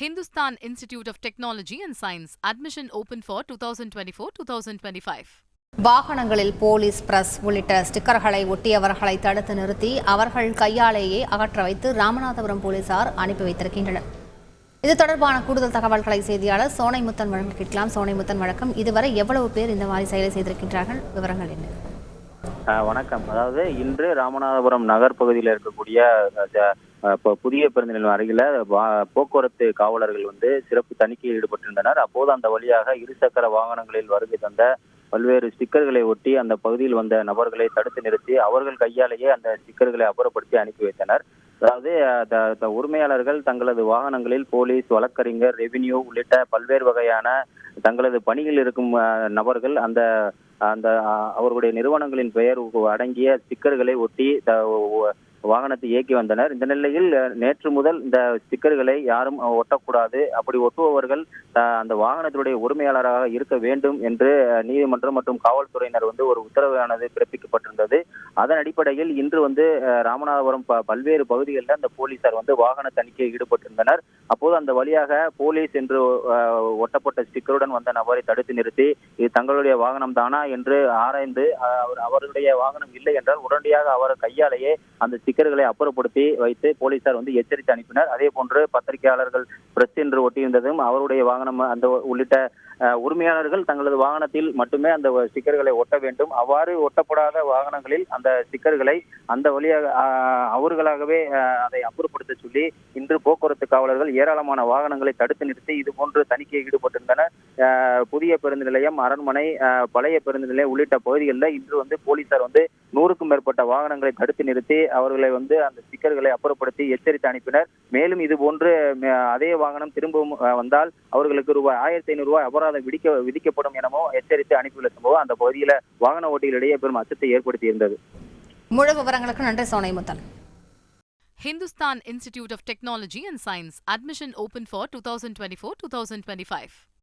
Hindustan Institute of Technology and Science. Admission open for 2024-2025. வாகனங்களில் police press உள்ளிட்ட ஸ்டிக்கர்களை ஒட்டியவர்களை தடுத்து நிறுத்தி அவர்கள் கையாலேயே அகற்ற வைத்து ராமநாதபுரம் போலீசார் அனுப்பி வைத்திருக்கின்றனர். இது தொடர்பான கூடுதல் தகவல்களை செய்தியாளர் சோனைமுத்தன் வழங்க கேட்கலாம் சோனைமுத்தன் வழக்கம். இதுவரை எவ்வளவு பேர் இந்த மாதிரி செயலை செய்திருக்கின்றார்கள்? விவரங்கள் என்ன? வணக்கம். அதாவது இன்று ராமநாதபுரம் நகர் பகுதியில் இருக்கக்கூடிய இப்போ புதிய பேருந்து நிலையம் அருகில வா- போக்குவரத்து காவலர்கள் வந்து சிறப்பு தணிக்கையில் ஈடுபட்டிருந்தனர். அப்போது அந்த வழியாக இருசக்கர வாகனங்களில் வருகை தந்த பல்வேறு ஸ்டிக்கர்களை ஒட்டி அந்த பகுதியில் வந்த நபர்களை தடுத்து நிறுத்தி அவர்கள் கையாலேயே அந்த ஸ்டிக்கர்களை அப்புறப்படுத்தி அனுப்பி வைத்தனர். அதாவது த- த- உரிமையாளர்கள் தங்களது வாகனங்களில் போலீஸ் வழக்கறிஞர் ரெவின்யூ உள்ளிட்ட பல்வேறு வகையான தங்களது பணியில் இருக்கும் நபர்கள் அந்த அந்த அவர்களுடைய நிறுவனங்களின் பெயர் அடங்கிய ஸ்டிக்கர்களை ஒட்டி த- வாகனத்தை இயக்கி வந்தனர். இந்த நிலையில் நேற்று முதல் இந்த ஸ்டிக்கர்களை யாரும் ஒட்டக்கூடாது. அப்படி ஒட்டுபவர்கள் அந்த வாகனத்தினுடைய உரிமையாளராக இருக்க வேண்டும் என்று நீதிமன்றம் மற்றும் காவல்துறையினர் வந்து ஒரு உத்தரவானது பிறப்பிக்கப்பட்டிருந்தது. அதன் அடிப்படையில் இன்று வந்து ராமநாதபுரம் பல்வேறு பகுதிகளில் அந்த போலீசார் வந்து வாகன தணிக்கையில் ஈடுபட்டிருந்தனர். அப்போது அந்த வழியாக போலீஸ் என்று ஒட்டப்பட்ட ஸ்டிக்கருடன் வந்த நபரை தடுத்து நிறுத்தி இது தங்களுடைய வாகனம் தானா என்று ஆராய்ந்து அவர் அவருடைய வாகனம் இல்லை என்றால் உடனடியாக அவர் கையாலேயே அந்த ஸ்டிக்கர்களை அப்புறப்படுத்தி வைத்து போலீசார் வந்து எச்சரித்து அனுப்பினர். அதே போன்று பத்திரிகையாளர்கள் பிரஸ் என்று ஒட்டியிருந்ததும் அவருடைய வாகனம் அந்த உள்ளிட்ட உரிமையாளர்கள் தங்களது வாகனத்தில் மட்டுமே அந்த ஸ்டிக்கர்களை ஒட்ட வேண்டும். அவ்வாறு ஒட்டப்படாத வாகனங்களில் அந்த ஸ்டிக்கர்களை அந்த வழியாக அவர்களாகவே அதை அப்புறப்படுத்த சொல்லி இன்று போக்குவரத்து காவலர்கள் ஏராளமான வாகனங்களை தடுத்து நிறுத்தி இது போன்று தணிக்கையில் ஈடுபட்டிருந்தனர். புதிய பேருந்து நிலையம் அரண்மனை பழைய பேருந்து நிலையம் உள்ளிட்ட பகுதிகளில் இன்று வந்து போலீசார் வந்து நூறுக்கும் மேற்பட்ட வாகனங்களை தடுத்து நிறுத்தி அவர்களை வந்து அந்த ஸ்டிக்கர்களை அப்புறப்படுத்தி எச்சரித்து அனுப்பினர் மேலும் இது போன்று அதே வாகனம் திரும்பவும் வந்தால் அவர்களுக்கு ரூபாய் ஆயிரத்தி ஐநூறு ரூபாய் அபராதம் விதிக்க விதிக்கப்படும் எனவும் எச்சரித்து அனுப்பியுள்ள சம்பவம் அந்த பகுதியில வாகன ஓட்டிகளிடையே பெரும் அச்சத்தை ஏற்படுத்தி இருந்தது முழு விவரங்களுக்கு நன்றி Sonaimuthan Hindustan Institute of Technology and Science. Admission open for 2024-2025.